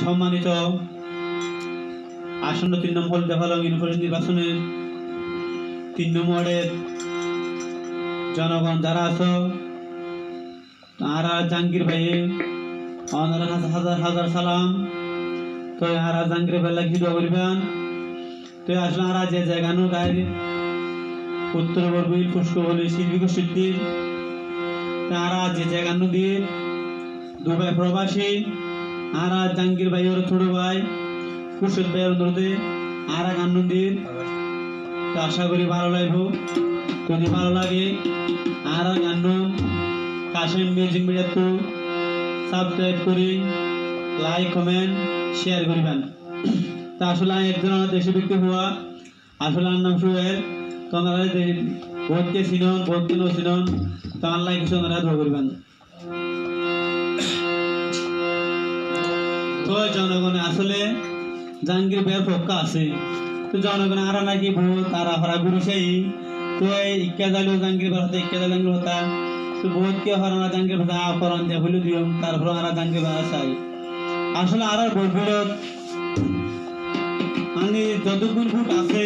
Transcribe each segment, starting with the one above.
সম্মানিত আসন্ন তিন নম্বর ফলং ইউনিভার্সিটি নির্বাচনের তিন নম্বরের জনগণ যারা আছো তারা জাহাঙ্গীর ভাই হাজার হাজার সালাম। তো হারা জাহাঙ্গীর ভাই লাগি দোয়া করিবেন। তো আসলে হারা যে জায়গানো গায়ে উত্তর বরগুইল পুষ্কবলি শিল্পী সিদ্ধি তারা যে জায়গানো দিয়ে দুবাই প্রবাসী আর জাহাঙ্গীর ভাই ওর ছোট ভাই কুশল ভাই অনুরোধে আর এক আনন্দির। তো আশা করি ভালো লাগবো, যদি ভালো লাগে, আর এক আনন্দ। কাশিম মিউজিক মিডিয়া তো সাবস্ক্রাইব করি লাইক কমেন্ট শেয়ার করিবেন। তা আসলে আমি একজন আমার দেশে ব্যক্তি হওয়া, আসলে আমার নাম সুয়ের তোমরা বহুতকে চিনন বহুতকে নচিনন তো আমার লাগে কিছু দোয়া করবেন। তো জনগণে আসলে জাহাঙ্গীর ভাইয়ের পক্ষ আছে। তো জনগণ আরা নাকি বহুত তারা হরা গুরু সেই। তো এই ইক্কা জালিও জাহাঙ্গীর ভাই হতে, ইক্কা জাহাঙ্গীর হতা। তো বহুত কে হরা জাহাঙ্গীর ভাই আপরণ দিয়ে হইলে দিও। তারপর আরা জাহাঙ্গীর ভাই চাই। আসলে আর বলবিল মানে যতক্ষণ ভোট আছে,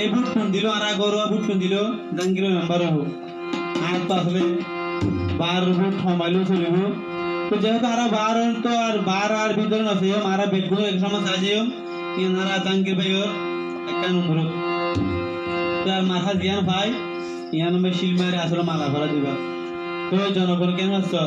এই ভোট কোন দিল? আর গরুয়া ভোট কোন দিল? জাহাঙ্গীর মেম্বার হব আর তো আসলে বার ভোট সমাইলেও চলিব। তো যেহেতু আর বার তো আর বার আর ভিতরে আছে মারা বেগুন এক সময় সাজিও ইয়ানারা জাহাঙ্গীর ভাইয়র একটা নম্বর তো আর মাথা জিয়ান ভাই ইয়ান আমি শিল মারে আসলে মালা ভরা দিবা। তো জনগণ কেন আছো?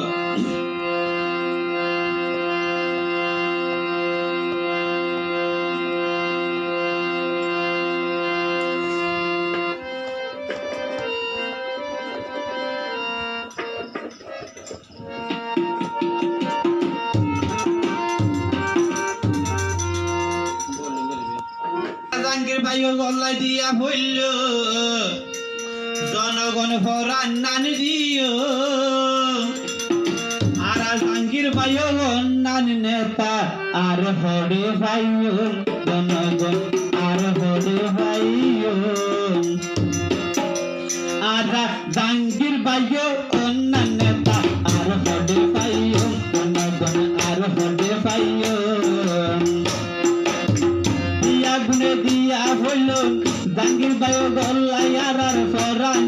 জাহাঙ্গীর বাইও গল্লাই দিয়া হইল জনগণ ভরান দিও। আর জাহাঙ্গীর বাইও নেতা আর হরে ভাইও জনগণ দিয়া হইল জাঙ্গির বায়ু গল্লাই আর ফরান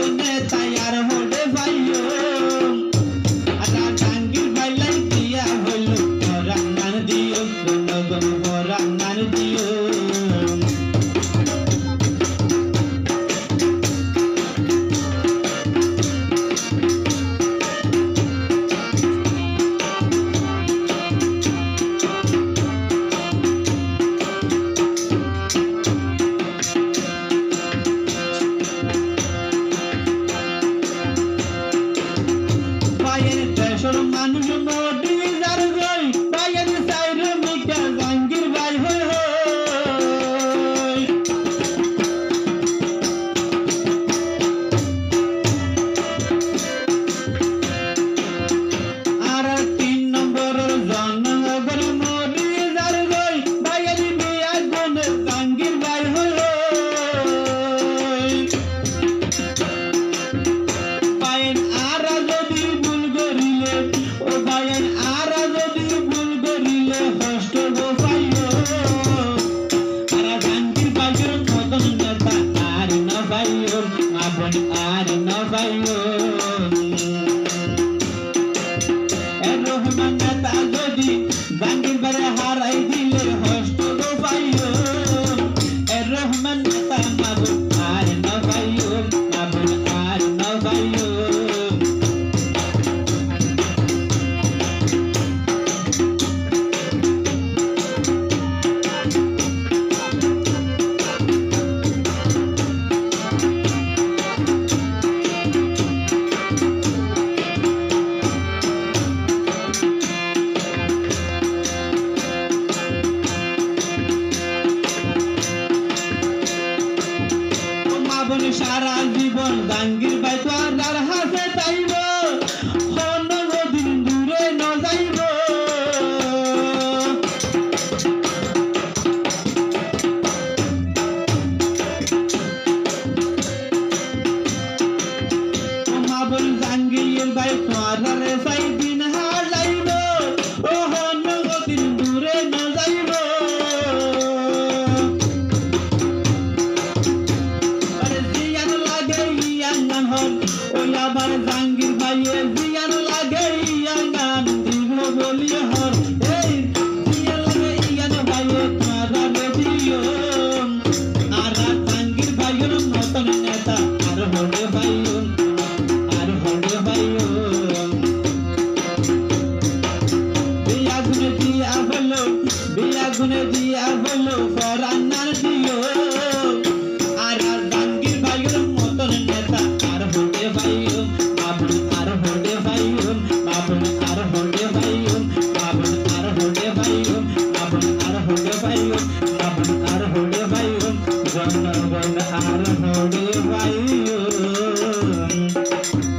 দৈগ নেতা আর ভাইও நானும் I don't know if tanggi